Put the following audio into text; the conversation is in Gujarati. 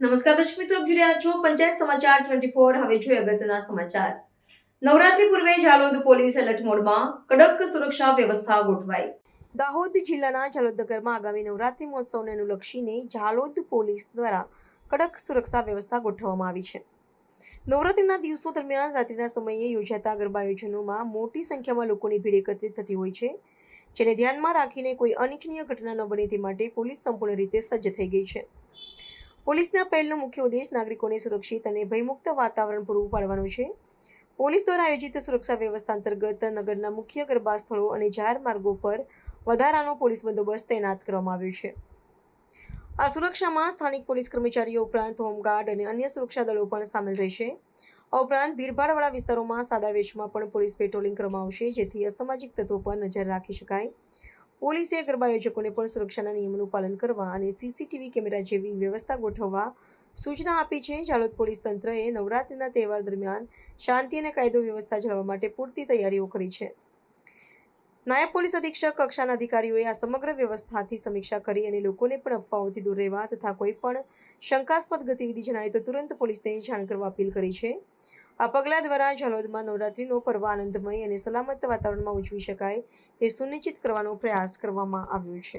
નમસ્કાર દર્શક મિત્રો, આપ જોઈ રહ્યા છો પંચાયત સમાચાર ટ્વેન્ટી ફોર હવે જોઈએ અગત્યના સમાચાર. નવરાત્રી પૂર્વે જાલોદ પોલીસ એલર્ટ મોડમાં કડક સુરક્ષા વ્યવસ્થા ગોઠવાઈ. દાહોદ જિલ્લાના જાલોદનગરમાં આગામી નવરાત્રી મહોત્સવને અનુલક્ષીને જાલોદ પોલીસ દ્વારા કડક સુરક્ષા વ્યવસ્થા ગોઠવવામાં આવી છે. નવરાત્રીના દિવસો દરમિયાન રાત્રિના સમયે યોજાતા ગરબા આયોજનોમાં મોટી સંખ્યામાં લોકોની ભીડ એકત્રિત થતી હોય છે, જેને ધ્યાનમાં રાખીને કોઈ અનિચ્છનીય ઘટના ન બને તે માટે પોલીસ સંપૂર્ણ રીતે સજ્જ થઈ ગઈ છે. પોલીસના પહેલનો મુખ્ય ઉદ્દેશ નાગરિકોને સુરક્ષિત અને ભયમુક્ત વાતાવરણ પૂરું પાડવાનો છે. પોલીસ દ્વારા આયોજિત સુરક્ષા વ્યવસ્થા અંતર્ગત નગરના મુખ્ય ગરબા સ્થળો અને જાહેર માર્ગો પર વધારાનો પોલીસ બંદોબસ્ત તૈનાત કરવામાં આવ્યો છે. આ સુરક્ષામાં સ્થાનિક પોલીસ કર્મચારીઓ ઉપરાંત હોમગાર્ડ અને અન્ય સુરક્ષા દળો પણ સામેલ રહેશે. આ ઉપરાંત ભીડભાડવાળા વિસ્તારોમાં સાદા વેશમાં પણ પોલીસ પેટ્રોલિંગ કરવામાં આવશે, જેથી અસામાજિક તત્વો પર નજર રાખી શકાય. પોલીસે ગરબા આયોજકોને પણ સુરક્ષાના નિયમોનું પાલન કરવા અને સીસીટીવી કેમેરા જેવી વ્યવસ્થા ગોઠવવા સૂચના આપી છે. જાલોદ પોલીસ તંત્રએ નવરાત્રિના તહેવાર દરમિયાન શાંતિ અને કાયદો વ્યવસ્થા જાળવવા માટે પૂરતી તૈયારીઓ કરી છે. નાયબ પોલીસ અધિક્ષક કક્ષાના અધિકારીઓએ આ સમગ્ર વ્યવસ્થાથી સમીક્ષા કરી અને લોકોને પણ અફવાઓથી દૂર રહેવા તથા કોઈ પણ શંકાસ્પદ ગતિવિધિ જણાય તો તુરંત પોલીસને જાણ કરવા અપીલ કરી છે. આ પગલાં દ્વારા જાલોદમાં નવરાત્રિનો પર્વ આનંદમય અને સલામત વાતાવરણમાં ઉજવી શકાય તે સુનિશ્ચિત કરવાનો પ્રયાસ કરવામાં આવ્યો છે.